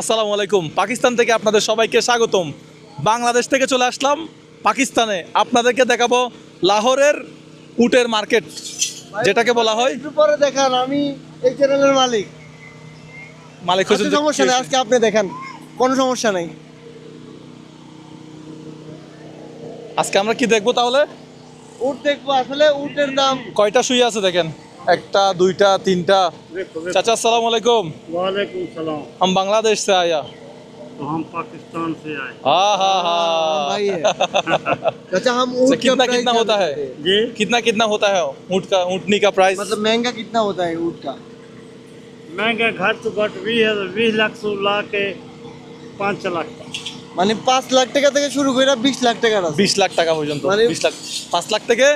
আসসালামু আলাইকুম পাকিস্তান থেকে আপনাদের সবাইকে স্বাগতম বাংলাদেশ থেকে চলে আসলাম পাকিস্তানে আপনাদেরকে দেখাবো লাহোরের উটের মার্কেট যেটাকে বলা হয় উপরে দেখান আমি এই চ্যানেলের মালিক মালিক কোনো সমস্যা নেই আজকে আপনি দেখান কোনো সমস্যা নেই আজকে আমরা কি দেখবো তাহলে উট দেখবো আসলে উটের দাম কয়টা শুয়ে আছে দেখেন একটা দুইটা তিনটা চাচা আসসালামু আলাইকুম वालेकुम सलाम हम बांग्लादेश से आया तो हम पाकिस्तान से आए हाँ हाँ हाँ भाई है चाचा हम अच्छा, ऊँट का कितना price कितना क्या होता है देते हैं? जी कितना कितना होता है ऊँट का ऊँटनी का प्राइस मतलब महंगा कितना होता है ऊँट का महंगा घट तो से घट भी है बीस लाख सोलह के पाँच মানে পাঁচ লাখ টাকা থেকে শুরু করে বিশ লাখ টাকা আছে বিশ লাখ টাকা পর্যন্ত মানে- লাখ পাঁচ লাখ থেকে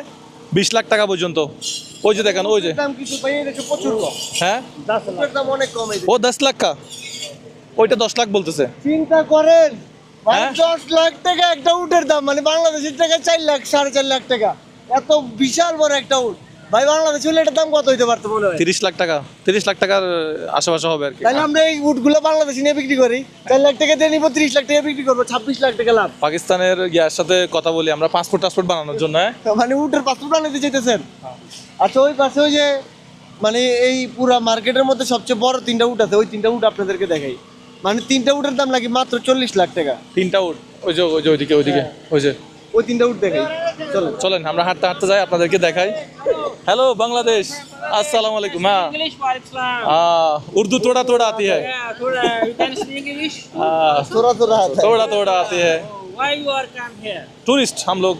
বিশ লাখ টাকা পর্যন্ত ওই যে দেখেন ওই যে হ্যাঁ ও দশ লাখ কা ওইটা দশ লাখ বলতেছে চিন্তা করেন হ্যাঁ? দশ লাখ টাকা একটা উটের দাম মানে বাংলাদেশের টাকা চার লাখ সাড়ে চার লাখ টাকা এত বিশাল বড় একটা উট ভাই বাংলাদেশ দাম কত হইতে পারতো মনে হয় তিরিশ লাখ টাকা তিরিশ লাখ টাকার আশেপাশে হবে আর কি তাহলে আমরা এই উটগুলো বাংলাদেশে নিয়ে বিক্রি করি চার লাখ টাকা দিয়ে তিরিশ লাখ টাকা বিক্রি করবো ছাব্বিশ লাখ টাকা লাভ পাকিস্তানের সাথে কথা বলি আমরা পাসপোর্ট টাসপোর্ট বানানোর জন্য মানে উটের পাসপোর্ট বানাতে যেতেছেন হ্যাঁ। আচ্ছা ওই পাশে ওই যে মানে এই পুরা মার্কেটের মধ্যে সবচেয়ে বড় তিনটা উট আছে ওই তিনটা উট আপনাদেরকে দেখাই মানে তিনটা উটের দাম লাগে মাত্র চল্লিশ লাখ টাকা তিনটা উট ওই যে ওই যে ওইদিকে ওইদিকে হ্যাঁ। ওই যে ওই তিনটা উঠ দেখাই চলেন চলেন আমরা হাঁটতে হাঁটতে যাই আপনাদেরকে দেখাই হ্যালো বাংলাদেশ थोड़ा थोड़ा आती है टूरिस्ट हम लोग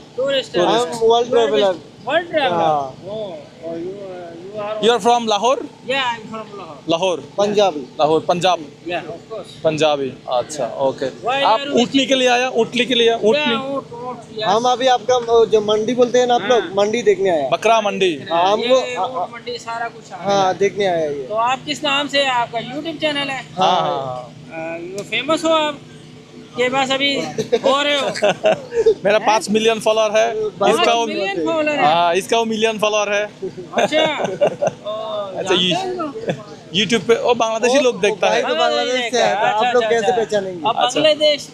you are from Lahore Lahore Punjabi Lahore Punjab Punjabi अच्छा ओके आप उठली के लिए आया उठली के लिए उठली हम अभी आपका जो मंडी बोलते हैं ना आप लोग हाँ। मंडी देखने आया बकरा मंडी हाँ, हमको हाँ, मंडी सारा कुछ हाँ देखने आया ये तो आप किस नाम से आपका यूट्यूब चैनल है हाँ फेमस हो आप के पास अभी हो रहे हो मेरा पाँच मिलियन फॉलोअर है इसका वो मिलियन फॉलोअर है इसका वो मिलियन फॉलोअर है अच्छा अच्छा यूट्यूब पे और बांग्लादेशी लोग देखता है तो हाँ, बांग्लादेश से अच्छा, है तो आप अच्छा, लोग अच्छा, कैसे पहचानेंगे बांग्लादेश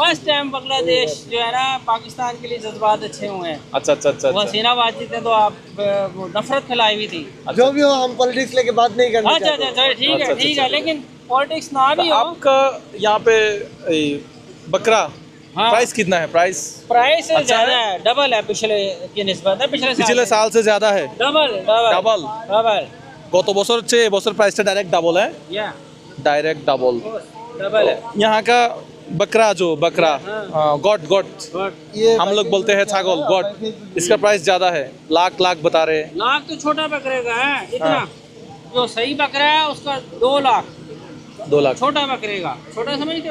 फर्स्ट टाइम बांग्लादेश जो है ना पाकिस्तान के लिए जज्बात अच्छे हुए हैं अच्छा अच्छा अच्छा हसीना बातचीत है तो आप नफरत फैलाई हुई थी जो भी हो हम पॉलिटिक्स लेके बात नहीं करना अच्छा अच्छा ठीक है ठीक है लेकिन पॉलिटिक्स ना भी तो हो आपका यहाँ पे बकरा हाँ। प्राइस कितना है प्राइस प्राइस अच्छा ज्यादा है? है डबल है पिछले की निस्बत है पिछले पिछले साल से ज्यादा है डबल डबल डबल डबल কত বছর সে বছর প্রাইসটা ডাইরেক্ট ডাবল এ হ্যাঁ ডাইরেক্ট ডাবল ডাবল এখানে কা বকড়া জো বকড়া গট গট আমরা লোক বলতে হে ছাগল গট ইসকা প্রাইস জাদা হে লাখ লাখ বতা ਰਹে লাখ তো ছোট বকरेगा है इतना जो सही বকড়া হসকা 2 লাখ 2 লাখ ছোট বকरेगा छोटा समझ के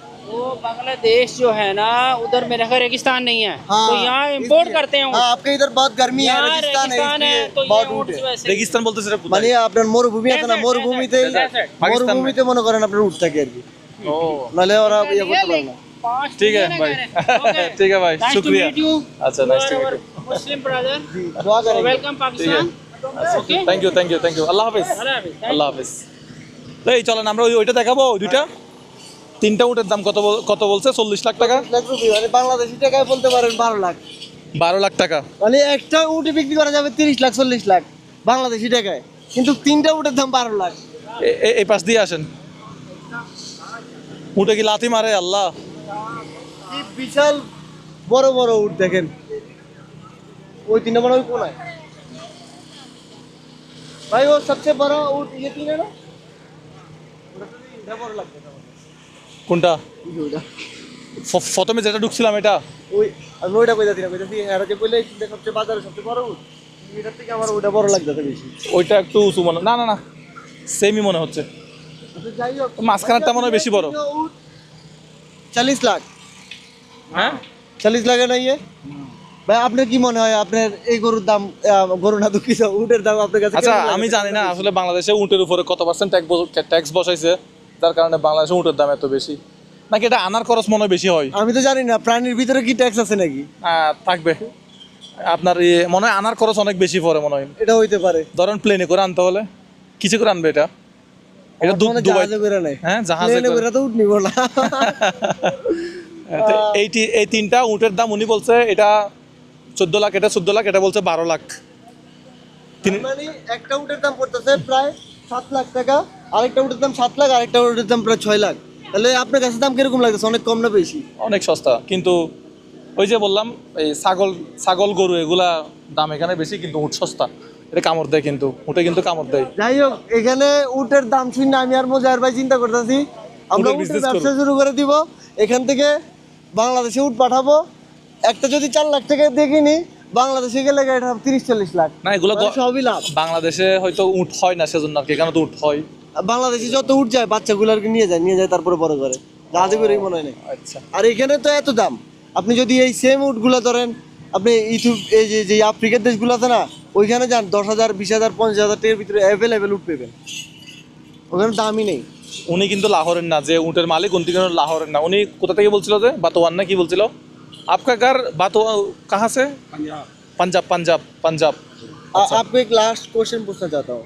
वो बांग्लादेश जो है ना उधर मेरे घर रेगिस्तान नहीं है तो हाँ, तो यहाँ इम्पोर्ट करते हैं हाँ, आपके इधर बहुत गर्मी है रेगिस्तान है है तो रेगिस्तान বলতে সেটা মানে আপনার মরুভূমি আছে না মরুভূমিতে মরুভূমিতে মনে করেন আপনার উঠতে আর কি ও নালে और आप ये পারে না ठीक है भाई अच्छा, ठीक है भाई शुक्रिया अच्छा nice to meet you Muslim brother दुआ करेंगे welcome Pakistan thank you thank you thank you अल्लाह हाफिज़ अल्लाह हाफिज़ হাফেজ তো এই চলেন আমরা ওইটা দেখাবো দুইটা তিনটা উটের দাম কত কত বলছে চল্লিশ লাখ টাকা মানে বাংলাদেশি টাকায় বলতে পারেন বারো লাখ বারো লাখ টাকা মানে একটা উটে বিক্রি করা যাবে তিরিশ লাখ চল্লিশ লাখ বাংলাদেশি টাকায় কিন্তু তিনটা উটের দাম বারো লাখ এই পাশ দিয়ে আসেন উটে কি লাথি মারে আল্লাহ বিশাল বড় বড় উট দেখেন ওই তিনটা মানে ওই কোনায় भाई वो सबसे बड़ा वो ये तीन কোনটা প্রথমে যেটা ঢুকছিলাম এটা ওই আমি ওইটা কই কইতাছি যে কইলে সবচেয়ে বাজারে সবচেয়ে বড় থেকে আমার ওইটা বড় বেশি ওইটা একটু উঁচু মনে না না না সেমই মনে হচ্ছে আচ্ছা, মাঝখানেরটা মনে হয় বেশি বড় চল্লিশ লাখ হ্যাঁ চল্লিশ লাখে না ইয়ে ভাই আপনার কি মনে হয় আপনার এই গরুর দাম গরু না দুঃখিত উটের দাম আপনার কাছে আচ্ছা আমি জানি না আসলে বাংলাদেশে উটের উপরে কত পার্সেন্ট ট্যাক্স বসাইছে তার কারণে বাংলাদেশে উঁটের দাম এত বেশি নাকি এটা আনার খরচ মনে বেশি হয় আমি তো জানি না প্রাণীর ভিতরে কি ট্যাক্স আছে নাকি হ্যাঁ, থাকবে আপনার ইয়ে মনে হয় আনার খরচ অনেক বেশি পড়ে মনে হয় এটা হইতে পারে ধরেন প্লেনে করে আনতে হলে কিছু করে আনবে এটা হ্যাঁ, বারো লাখ আরেকটা উটের দাম সাত লাখ আরেকটা উটের দাম প্রায় ছয় লাখ তাহলে আপনার কাছে দাম কিরকম লাগতেছে অনেক কম না বেশি অনেক সস্তা কিন্তু ওই যে বললাম এই ছাগল ছাগল গরু এগুলা দাম এখানে বেশি কিন্তু উট সস্তা এটা কামড় দেয় কিন্তু উঠে কিন্তু কামড় দেয় যাই হোক এখানে উটের দাম শুনে আমি আর মজার ভাই চিন্তা করতেছি আমরা উটের ব্যবসা শুরু করে দিব এখান থেকে বাংলাদেশে উট পাঠাবো একটা যদি চার লাখ টাকা দেখিনি বাংলাদেশে গেলে এটা তিরিশ চল্লিশ লাখ না এগুলো মানে সবই লাভ বাংলাদেশে হয়তো উট হয় না সেজন্য আর কি এখানে তো উঠ হয় বাংলাদেশে যত উঠ যায় বাচ্চাগুলোকে নিয়ে যায় নিয়ে যায় তারপরে বড় করে জাহাজে করে মনে হয় না আচ্ছা আর এখানে তো এত দাম আপনি যদি এই সেম উটগুলো ধরেন আপনি ইউটিউব এই যে যে আফ্রিকার আছে না ওইখানে যান দশ হাজার বিশ হাজার পঞ্চাশ হাজার টাকার ভিতরে অ্যাভেলেবেল উঠ পেবেন ওখানে দামই নেই উনি কিন্তু লাহোরের না যে উটের মালিক উনি কিন্তু লাহোরের না উনি কোথা থেকে বলছিল যে বাতোয়ান না কি বলছিল আপকা কার বাতোয়া কাহা সে পাঞ্জাব পাঞ্জাব পাঞ্জাব आपको লাস্ট কোয়েশ্চেন क्वेश्चन पूछना হো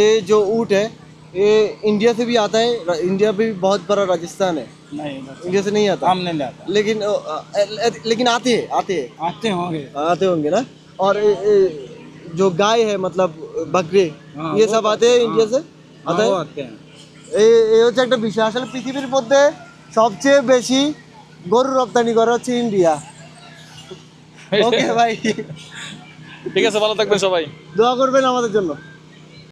এ যে जो হ্যাঁ ये इंडिया से भी आता है इंडिया भी बहुत बड़ा राजस्थान है नहीं इंडिया से नहीं आता हम नहीं आता लेकिन लेकिन आते हैं आते हैं आते होंगे आते होंगे ना और जो गाय है मतलब बकरे हाँ, ये सब आते हैं इंडिया से हाँ, आता है ये একটা বিষয় আসলে পৃথিবীর মধ্যে সবচেয়ে বেশি গরু রপ্তানি করা হচ্ছে ইন্ডিয়া ওকে ভাই ঠিক আছে ভালো থাকবেন সবাই দোয়া করবেন আমাদের